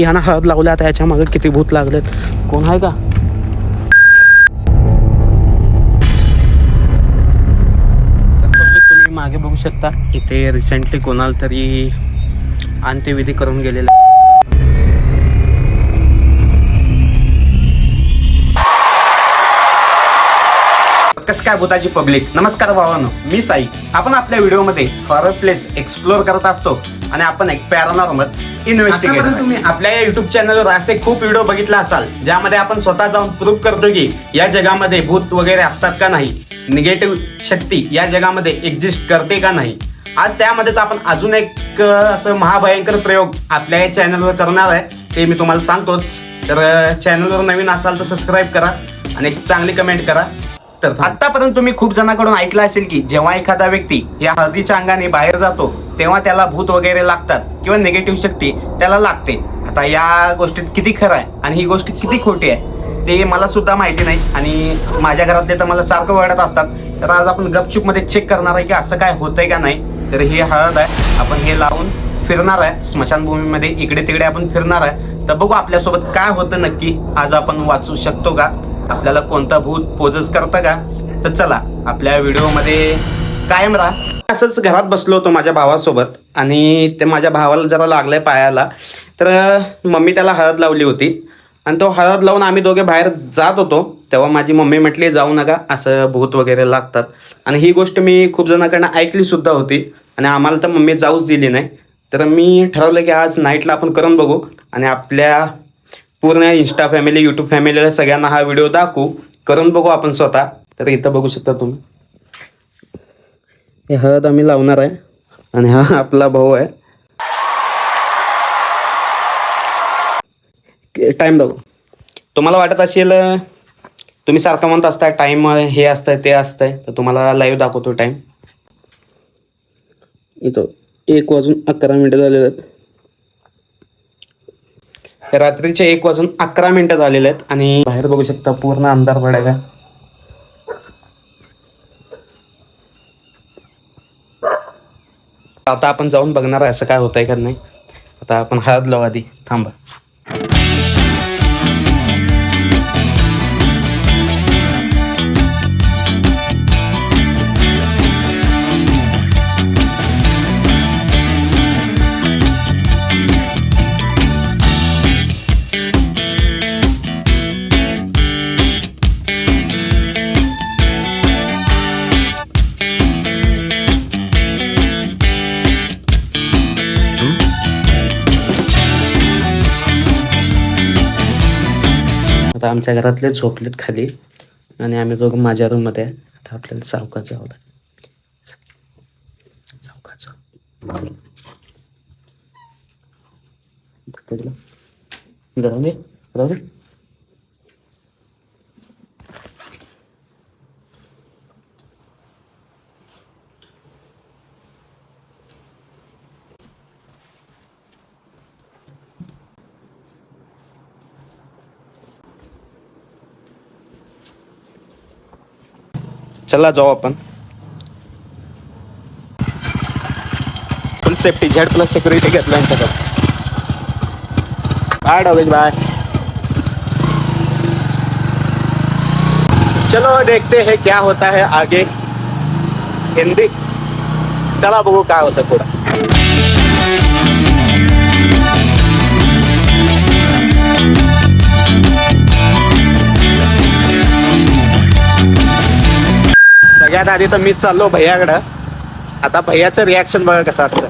यांना हळद लावल्या आता याच्या मागे किती भूत लागलेत. कोण आहे का? तुम्ही मागे बघू शकता इथे रिसेंटली कोणाला तरी अंत्यविधी करून गेलेला काय भूताची पब्लिक. नमस्कार भावानो मी साई. आपण आपल्या व्हिडिओमध्ये हॉरर प्लेस एक्सप्लोर करत असतो आणि आपण एक पॅरानॉर्मल इन्व्हेस्टिगेशन तुम्ही आपल्या या युट्यूब चॅनलवर असे खूप व्हिडिओ बघितला असाल ज्यामध्ये आपण स्वतः जाऊन प्रूव्ह करतो की या जगामध्ये भूत वगैरे असतात का नाही निगेटिव्ह शक्ती या जगामध्ये एक्झिस्ट करते का नाही. आज त्यामध्येच आपण अजून एक असं महाभयंकर प्रयोग आपल्या या चॅनलवर करणार आहे. ते मी तुम्हाला सांगतोच. तर चॅनलवर नवीन असाल तर सबस्क्राईब करा आणि एक चांगली कमेंट करा. तर आतापर्यंत तुम्ही खूप जणांकडून ऐकलं असेल की जेव्हा एखादा व्यक्ती या हळदीच्या अंगाने बाहेर जातो तेव्हा त्याला भूत वगैरे लागतात किंवा निगेटिव्ह शक्ती त्याला लागते. आता या गोष्टीत किती खरं आहे आणि ही गोष्ट किती खोटी आहे ते मला सुद्धा माहिती नाही आणि माझ्या घरातले तर मला सारखं वळत असतात. तर आज आपण गपचूपमध्ये चेक करणार आहे की असं काय होतंय का नाही. तर हे हळद आहे आपण हे लावून फिरणार आहे. स्मशानभूमीमध्ये इकडे तिकडे आपण फिरणार आहे. तर बघू आपल्यासोबत काय होतं नक्की आज आपण वाचू शकतो का? आपल्याला कोणता भूत पोजच करता का? तर चला आपल्या व्हिडिओमध्ये कायम राहा. असंच घरात बसलो होतो माझ्या भावासोबत आणि ते माझ्या भावाला जरा लागलं आहे पायाला. तर मम्मी त्याला हळद लावली होती. आणि तो हळद लावून आम्ही दोघे बाहेर जात होतो. तेव्हा माझी मम्मी म्हटली जाऊ नका असं भूत वगैरे लागतात. आणि ही गोष्ट मी खूप जणांकडनं ऐकलीसुद्धा होती. आणि आम्हाला तर मम्मी जाऊच दिली नाही. तर मी ठरवलं की आज नाईटला आपण करून बघू. आणि आपल्या पूर्ण इन्स्टा फॅमिली यूट्यूब फॅमिलीला सगळ्यांना हा व्हिडिओ दाखवू. करून बघू आपण स्वतः. तर इथं बघू शकता तुम्ही. हे हळद आम्ही लावणार आहे. आणि हा आपला भाऊ आहे. टाईम बघू. तुम्हाला वाटत असेल तुम्ही सारखं म्हणत असताय टाईम हे असतंय ते असतंय. तर तुम्हाला लाईव्ह दाखवतो टाईम इथं एक वाजून अकरा मिनटं झालेलं आहेत. रात्रीचे एक वाजून अकरा मिनिटं झालेले आहेत आणि बाहेर बघू शकता पूर्ण अंधार पडायला. आता आपण जाऊन बघणार आहे असं काय होतंय का नाही. आता आपण हळद लावू आधी. थांबा. आता आमच्या घरातले झोपलेत खाली. आणि आम्ही दोघं माझ्या रूममध्ये आहे. आता आपल्याला सावकाश जावं लागेल. सावकाश जाऊ चला जाऊ आपण. Full safety Z plus security घेतलं यांच्याकडे. बाय डॉगेज बाय चलो देखते हैं क्या होता है आगे. हिंदी चला बघू काय होतं पुढं. सगळ्यात आधी तर मीच चाललो भैयाकडं. आता भैयाचं रिॲक्शन बघा कसं असतं.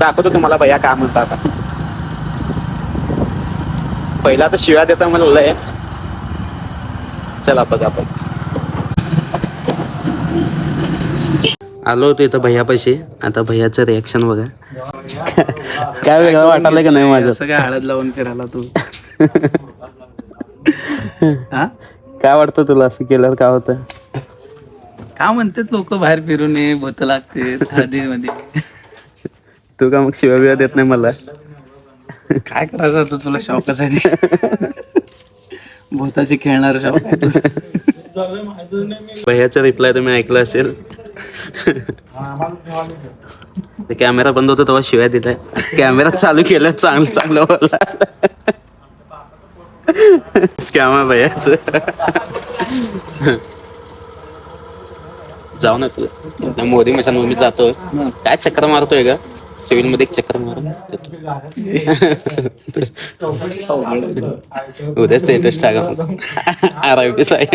दाखवतो तुम्हाला भैया काय म्हणता आता. पहिला तर शिव्या देता मला लय. चला बघा आपण. आलो होतो इथं भैयापाशी आता भैयाचं रिॲक्शन बघा. काय वेगळं वाटायला का नाही माझं? सगळं हळद लावून फिरायला तू. हा? काय वाटतं तुला? असं केल्यावर काय होतं का म्हणतात लोक बाहेर फिरून ये बोत लागते हळदीमध्ये तू का मग शिव्या बिव्या देत नाही मला? काय करायचं होतं तुला शौकच आहे ते? भूताची खेळणार शौक आहे तुझा. भैयाचा रिप्लाय तुम्ही ऐकला असेल. ते कॅमेरा बंद होता तेव्हा शिवाय दिलाय. कॅमेरा चालू केलं चांगलं चांगलं बोला. स्कॅम भैयाच जाऊ ना तुला मोदी मशान मी जातोय. काय चक्कर मारतोय का सिव्हिलमध्ये एक चक्कर मारून उद्या स्टेटस टाका आर आय पी साय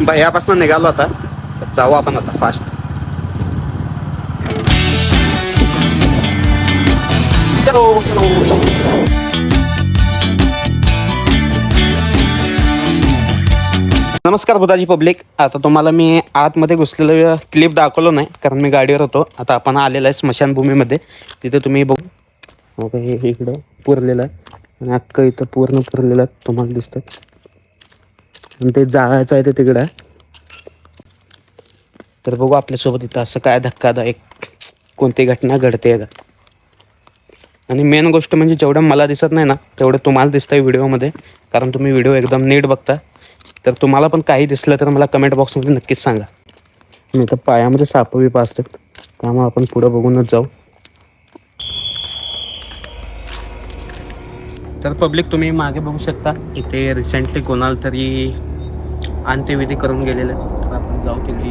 भैयापासून निघालो आता. जाऊ आपण आता फास्ट चलो चलो. नमस्कार बुधाजी पब्लिक. आता तुम्हाला मी आतमध्ये घुसलेलं क्लिप दाखवलो नाही कारण मी गाडीवर होतो. आता आपण आलेलो आहे स्मशानभूमीमध्ये. तिथे तुम्ही बघू. हे इकडं पुरलेलं आहे. आणि अख्खं इथं पूर्ण पुरलेलं आहे तुम्हाला दिसतं आणि ते जाळायचं आहे ते तिकडं आहे. तर बघू आपल्यासोबत इथं असं काय धक्कादायक कोणती घटना घडते का आणि मेन गोष्ट म्हणजे जेवढं मला दिसत नाही ना तेवढं तुम्हाला दिसतंय व्हिडिओमध्ये कारण तुम्ही व्हिडिओ एकदम नीट बघता तर तुम्हाला पण काही दिसलं तर मला कमेंट बॉक्समध्ये नक्कीच सांगा. नाही तर पायामध्ये साप बिप असतात त्यामुळे आपण पुढं बघूनच जाऊ. तर पब्लिक तुम्ही मागे बघू शकता. इथे रिसेंटली कोणाला तरी अंत्यविधी करून गेलेलं तर आपण जाऊ तिथे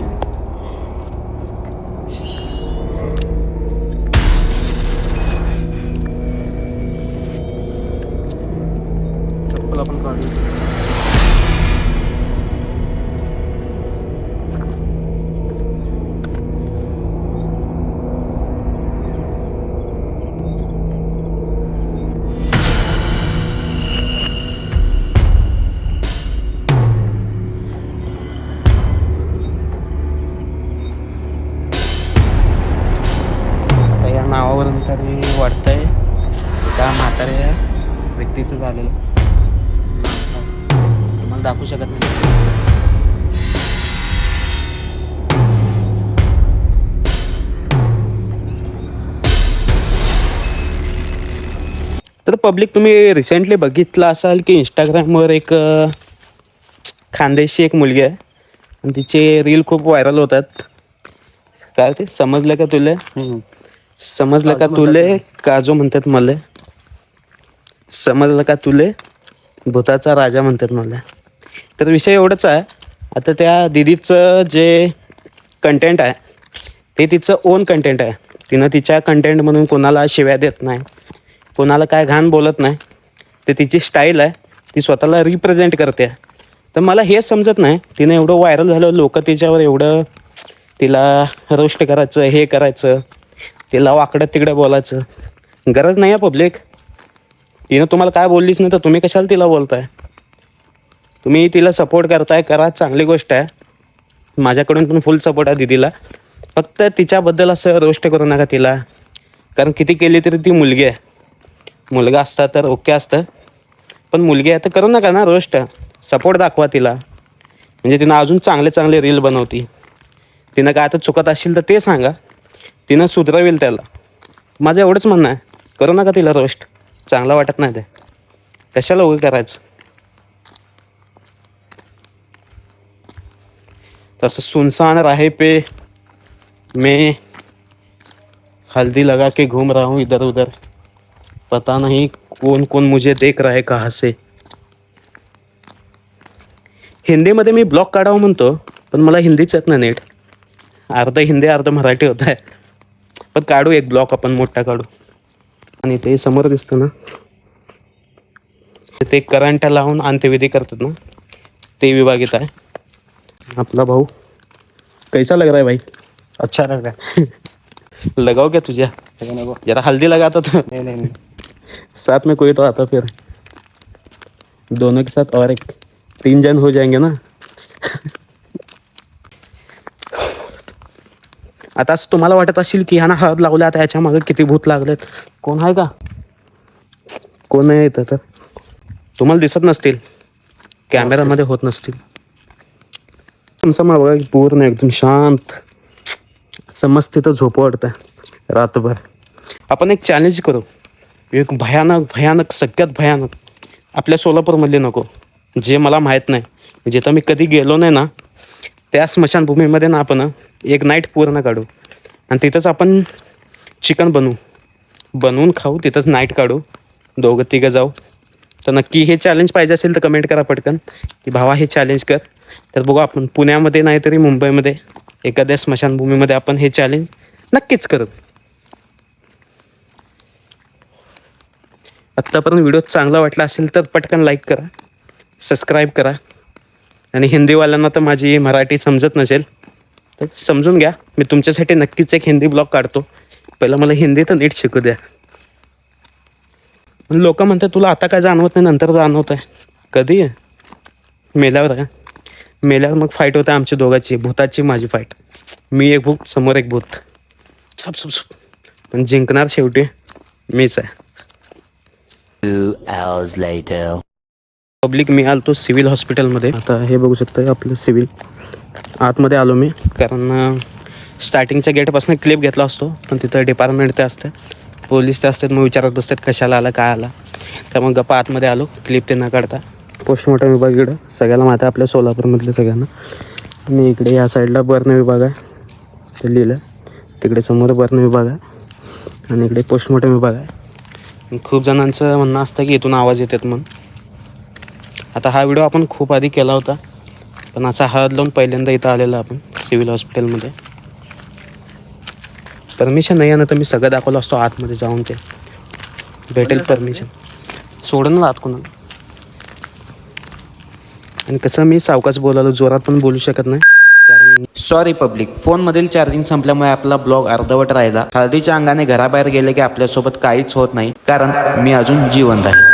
त्या म्हाताऱ्या व्यक्तीचं झालेलं. तुम्हाला दाखवू शकत नाही. तर पब्लिक तुम्ही रिसेंटली बघितलं असाल की इंस्टाग्रामवर एक खानदेशी एक मुलगी आहे. आणि तिचे रील खूप व्हायरल होतात. काय ते? समजलं का तुला? समजलं का तुले? काजू म्हणतात मला. समजलं का तुले? भूताचा राजा म्हणतात मला. तर विषय एवढंच आहे. आता त्या दिदीचं जे कंटेंट आहे ते तिचं ओन कंटेंट आहे. तिनं तिच्या कंटेंट म्हणून कोणाला शिव्या देत नाही कोणाला काय घाण बोलत नाही. ते तिची स्टाईल आहे ती स्वतःला रिप्रेझेंट करते. तर मला हे समजत नाही तिनं एवढं व्हायरल झालं लोक तिच्यावर एवढं तिला रोस्ट करायचं हे करायचं तिला वाकडं तिकडं बोलायचं. गरज नाही आहे पब्लिक तिनं तुम्हाला काय बोललीच नाही तर तुम्ही कशाला तिला बोलताय? तुम्ही तिला सपोर्ट करताय करा चांगली गोष्ट आहे. माझ्याकडून पण फुल सपोर्ट आहे दिदीला. फक्त तिच्याबद्दल असं रोष्ट करू नका तिला. कारण किती केली तरी ती मुलगी आहे. मुलगा असता तर ओके असतं. पण मुलगी आहे तर करू नका ना रोष्ट. सपोर्ट दाखवा तिला. म्हणजे तिनं अजून चांगले चांगले रील बनवती. तिनं काय आता चुकत असेल तर ते सांगा. तिनं सुधरवेल त्याला. माझं एवढंच म्हणणं आहे. करू नका तिला रोष्ट. चांगला वाटत नाही ते. कशाला उभं करायचं? तसं सुनसान राहे पे. मैं. हल्दी लगा के घूम रहा हूँ इधर उधर. पता नहीं कौन कौन मुझे देख रहा है कहाँ से. हिंदीमध्ये मी ब्लॉग काढावं म्हणतो पण मला हिंदीच येत नाही नीट. अर्ध हिंदी अर्ध मराठी होत आहे पण काढू एक ब्लॉक आपण मोठा काढू. आणि ते समोर दिसतं ना. ते करंट लावून अंत्यविधी करतात ना. ते विभागित आहे. आपला भाऊ. कैसा लग रहा है भाई? अच्छा लग रहा है. लगाओ क्या तुझे? जरा हल्दी लगाता तो नहीं नहीं. साथ में कोई तो आता फिर. दोनों के साथ और एक तीन जन हो जाएँगे ना. आता असं तुम्हाला वाटत असेल की ह्यानं हळद लावला आता याच्या मागे किती भूत लागलेत. कोण आहे का? कोण नाही इथं तर. तुम्हाला दिसत नसतील. कॅमेरामध्ये होत नसतील. तुमचा मला बघा पूर्ण एकदम शांत. समजते तर झोप वाटतं रातभर. आपण एक चॅलेंज करू. एक भयानक भयानक सगळ्यात भयानक. आपल्या सोलापूरमधले नको. जे मला माहीत नाही. जिथं मी कधी गेलो नाही ना त्या स्मशानभूमीमध्ये ना आपण एक नाईट पूर्ण काढू. आणि तिथंच आपण चिकन बनवू. बनवून खाऊ तिथंच नाईट काढू. दोघं तिघं जाऊ. तर नक्की हे चॅलेंज पाहिजे असेल तर कमेंट करा पटकन. की भावा हे चॅलेंज कर. तर बघू आपण पुण्यामध्ये नाहीतरी मुंबईमध्ये एखाद्या स्मशानभूमीमध्ये आपण हे चॅलेंज नक्कीच करू. आत्तापर्यंत व्हिडिओ चांगला वाटला असेल तर पटकन लाईक करा सबस्क्राईब करा. आणि हिंदीवाल्यांना तर माझी मराठी समजत नसेल. तर समजून घ्या. मी तुमच्यासाठी नक्कीच एक हिंदी ब्लॉग काढतो. पहिलं मला हिंदी तर नीट शिकू द्या. लोक म्हणतात तुला आता काय जाणवत नाही नंतर जाणवत आहे कधी? मेल्यावर आहे. मेल्यावर मग फाईट होते आमची दोघांची. भूताची माझी फाईट मी एक भूत समोर एक भूत. छप छप छप पण जिंकणार शेवटी मीच आहे. Two hours later. पब्लिक मी आलतो सिव्हिल हॉस्पिटलमध्ये. आता हे बघू शकता आपलं सिव्हिल. आतमध्ये आलो मी. कारण स्टार्टिंगच्या गेटपासून क्लिप घेतला असतो. पण तिथं डिपार्टमेंट ते असतं. पोलीस ते असतात. मग विचारत बसतात कशाला आला काय आला? त्यामुळे गप्पा आतमध्ये आलो. क्लिप ते न काढता. पोस्टमॉर्टम विभाग इकडं. सगळ्याला माहिती आहे आपल्या सोलापूरमधल्या सगळ्यांना. आणि इकडे या साईडला बर्न विभाग आहे. ते लिहिलं तिकडे समोर बर्न विभाग आहे. आणि इकडे पोस्टमॉर्टम विभाग आहे. खूप जणांचं म्हणणं असतं की इथून आवाज येतात म्हणून. आता हा व्हिडिओ आपण खूप आधी केला होता. पण असा हळद लावून पहिल्यांदा इथं आलेला आपण सिव्हिल हॉस्पिटलमध्ये परमिशन नाही आहे ना तर मी सगळं दाखवलं असतो आतमध्ये जाऊन ते. भेटेल परमिशन सोडून ना आत कोणाला? आणि कसं मी सावकाच बोलायला जोरात पण बोलू शकत नाही. कारण सॉरी पब्लिक फोनमधील चार्जिंग संपल्यामुळे आपला ब्लॉग अर्धवट राहिला. हळदीच्या अंगाने घराबाहेर गेले की आपल्यासोबत काहीच होत नाही कारण मी अजून जिवंत आहे.